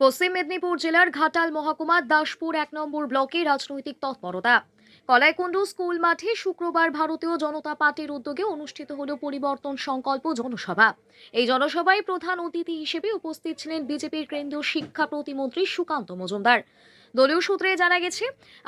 পশ্চিম মেদিনীপুর জেলার ঘাটাল মহকুমার দাসপুর এক নম্বর ব্লকে রাজনৈতিক তৎপরতা। কলাইকুণ্ডু স্কুল মাঠে শুক্রবার ভারতীয় জনতা পার্টির উদ্যোগে অনুষ্ঠিত হল পরিবর্তন সংকল্প জনসভা। এই জনসভায় প্রধান অতিথি হিসেবে উপস্থিত ছিলেন বিজেপির কেন্দ্রীয় শিক্ষা প্রতিমন্ত্রী সুকান্ত মজুমদার। দলীয় সূত্রে জানা গেছে,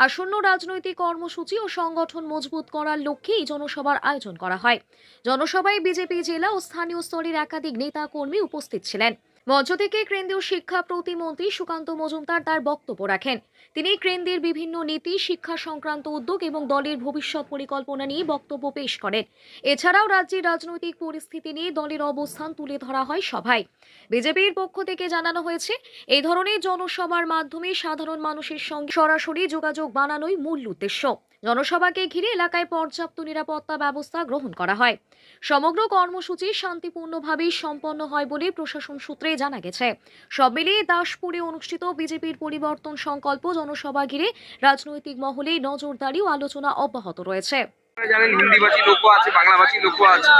আসন্ন রাজনৈতিক কর্মসূচি ও সংগঠন মজবুত করার লক্ষ্যে এই জনসভার আয়োজন করা হয়। জনসভায় বিজেপি জেলা ও স্থানীয় স্তরের একাধিক নেতা কর্মী উপস্থিত ছিলেন। মঞ্চ থেকে কেন্দ্রীয় শিক্ষা প্রতিমন্ত্রী সুকান্ত মজুমদার তার বক্তব্য রাখেন। তিনি কেন্দ্রের বিভিন্ন নীতি, শিক্ষা সংক্রান্ত উদ্যোগ এবং দলের ভবিষ্যৎ পরিকল্পনা নিয়ে বক্তব্য পেশ করেন। এছাড়াও রাজ্যের রাজনৈতিক পরিস্থিতি নিয়ে দলের অবস্থান তুলে ধরা হয় সভায়। বিজেপির পক্ষ থেকে জানানো হয়েছে, এই ধরনের জনসভার মাধ্যমে সাধারণ মানুষের সঙ্গে সরাসরি যোগাযোগ বানানোই মূল উদ্দেশ্য। জনসভাকে ঘিরে এলাকায় পর্যাপ্ত নিরাপত্তা ব্যবস্থা গ্রহণ করা হয়। সমগ্র কর্মসূচি শান্তিপূর্ণভাবেই সম্পন্ন হয় বলে প্রশাসন সূত্রে জানা গেছে। সব মিলিয়ে দাসপুরে অনুষ্ঠিত বিজেপির পরিবর্তন সংকল্প জনসভা ঘিরে রাজনৈতিক মহলে নজরদারি ও আলোচনা অব্যাহত রয়েছে। জানেন আছে আছে।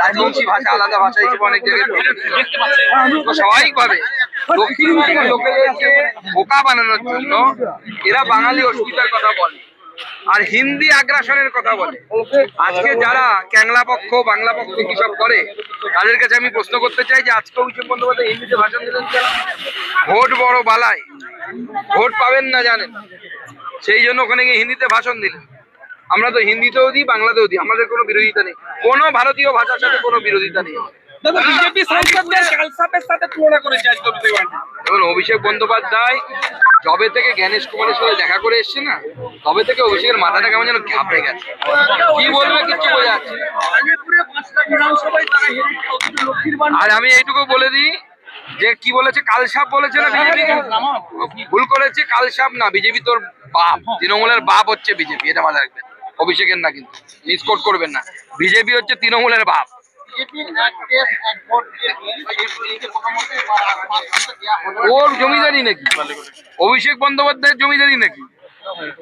রাজবংশী ভাষা আলাদা, ভাষা হিসেবে অনেক জায়গায় লোকেদেরকে বোকা বানানোর জন্য এরা বাঙালি অস্মিতার কথা বলে। আর হিন্দি আগ্রাসনের কথা বলে। আজকে যারা ক্যাংলা পক্ষ বাংলা পক্ষ কি সব করে তাদের কাছে আমি প্রশ্ন করতে চাই যে আজকে অভিষেক বন্দ্যোপাধ্যায় হিন্দিতে ভাষণ দিলেন কেন? ভোট বড় বালায় ভোট পাবেন না জানেন। সেই জন্য ওখানে গিয়ে হিন্দিতে ভাষণ দিলেন। আমরা তো হিন্দিতেও দিই বাংলাতেও দিই আমাদের কোনো বিরোধিতা নেই। কোনো ভারতীয় ভাষার সাথে কোনো বিরোধিতা নেই। বিজেপি সাংসদদের কালসাপের সাথে তুলনা করেছে আজকে। এবং অভিষেক বন্দ্যোপাধ্যায় যবে থেকে জ্ঞানেশ কুমারের সাথে দেখা করে এসছে না তবে থেকে অভিষেকের মাথাটা কেমন যেন ঘাবড়ে গেছে। কি বলবে কিছু বোঝা যাচ্ছে আর আমি এইটুকু বলে দিই যে কি বলেছে কালসাপ বলেছে না বিজেপি? ভুল করেছে কালসাপ না বিজেপি তোর বাপ। তৃণমূলের বাপ হচ্ছে বিজেপি এটা মাথায় রাখবেন। অভিষেকের না কিন্তু মিসকোট করবেন না। বিজেপি হচ্ছে তৃণমূলের বাপ। ওর জমিদারি নাকি? অভিষেক বন্দ্যোপাধ্যায়ের জমিদারি নাকি?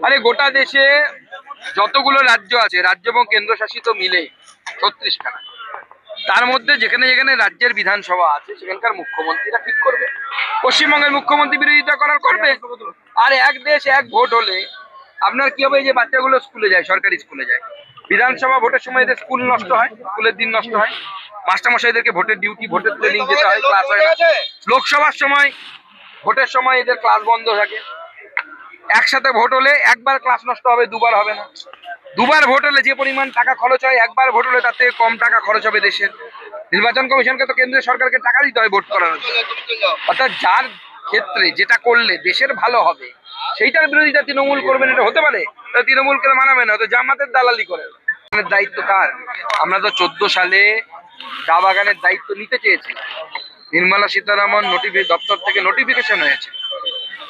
আরে গোটা দেশে যতগুলো রাজ্য আছে, রাজ্য এবং কেন্দ্রশাসিত মিলে ছত্রিশখানা। তার মধ্যে যেখানে যেখানে রাজ্যের বিধানসভা আছে, সেখানকার মুখ্যমন্ত্রীরা ঠিক করবে। পশ্চিমবঙ্গের মুখ্যমন্ত্রী বিরোধিতা করার করবে। আর এক দেশ এক ভোট হলে আপনার কি হবে? এই যে বাচ্চাগুলো স্কুলে যায়, সরকারি স্কুলে যায়। বিধানসভা ভোটের সময় এদের স্কুল নষ্ট হয়, স্কুলের দিন নষ্ট হয়। মাস্টারমশাইদেরকে ভোটের ডিউটি ভোটের ট্রেনিং যেতে হয় ক্লাস হয়। লোকসভার সময়, ভোটের সময় এদের ক্লাস বন্ধ থাকে। একসাথে ভোট হলে একবার ক্লাস নষ্ট হবে, দুবার হবে না। দুবার ভোট হলে যে পরিমাণ টাকা খরচ হয়, একবার ভোট হলে তার থেকে কম টাকা খরচ হবে দেশের। নির্বাচন কমিশনকে তো কেন্দ্রীয় সরকারকে টাকা দিতে হয় ভোট জন্য। অর্থাৎ যার ক্ষেত্রে যেটা করলে দেশের ভালো হবে, সেইটার বিরোধিতা তৃণমূল করবেন, এটা হতে পারে। তৃণমূলকে কেন মানাবে না জামাতের দালালি করে। দায়িত্ব কার? আমরা তো চোদ্দ সালে চা বাগানের দায়িত্ব নিতে চেয়েছি। নির্মলা সীতারামন নোটিফি দপ্তর থেকে নোটিফিকেশন হয়েছে।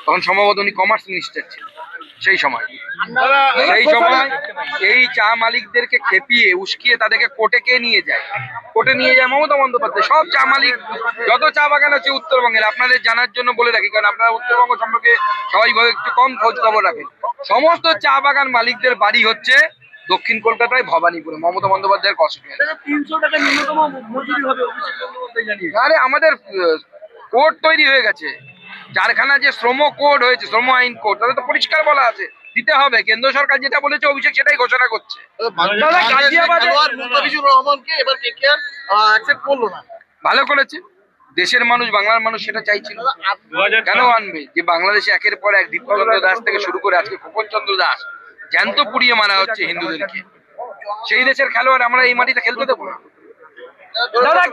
তখন সম্ভবত উনি কমার্স মিনিস্টার ছিলেন। সেই সময়। সেই সময় এই চা মালিকদেরকে খেপিয়ে উস্কিয়ে তাদেরকে কোর্টে কে নিয়ে যায়? কোর্টে নিয়ে যায় মমতা বন্দ্যোপাধ্যায়। সব চা মালিক যত চা বাগান আছে উত্তরবঙ্গের আপনাদের জানার জন্য বলে রাখি কারণ আপনারা উত্তরবঙ্গ সম্পর্কে স্বাভাবিকভাবে একটু কম খোঁজ খবর রাখেন। সমস্ত চা বাগান মালিকদের বাড়ি হচ্ছে দক্ষিণ কলকাতায় ভবানীপুরে। মমতা বন্দ্যোপাধ্যায়ের কষ্ট আরে আমাদের কোড তৈরি হয়ে গেছে। চারখানা যে শ্রম কোড হয়েছে শ্রম আইন কোড তাতে তো পরিষ্কার বলা আছে। দিতে হবে। কেন্দ্র সরকার যেটা বলেছে অভিষেক সেটাই ঘোষণা করছে। ভালো করেছে। দেশের মানুষ বাংলার মানুষ সেটা চাইছিল। কেন আনবে? যে বাংলাদেশে একের পর এক দীপচন্দ্র দাস থেকে শুরু করে আজকে খোকন চন্দ্র দাস জ্যান্ত পুড়িয়ে মারা হচ্ছে হিন্দুদেরকে। সেই দেশের খেলোয়াড় আমরা এই মাটিতে খেলতে দেবো না। দাদা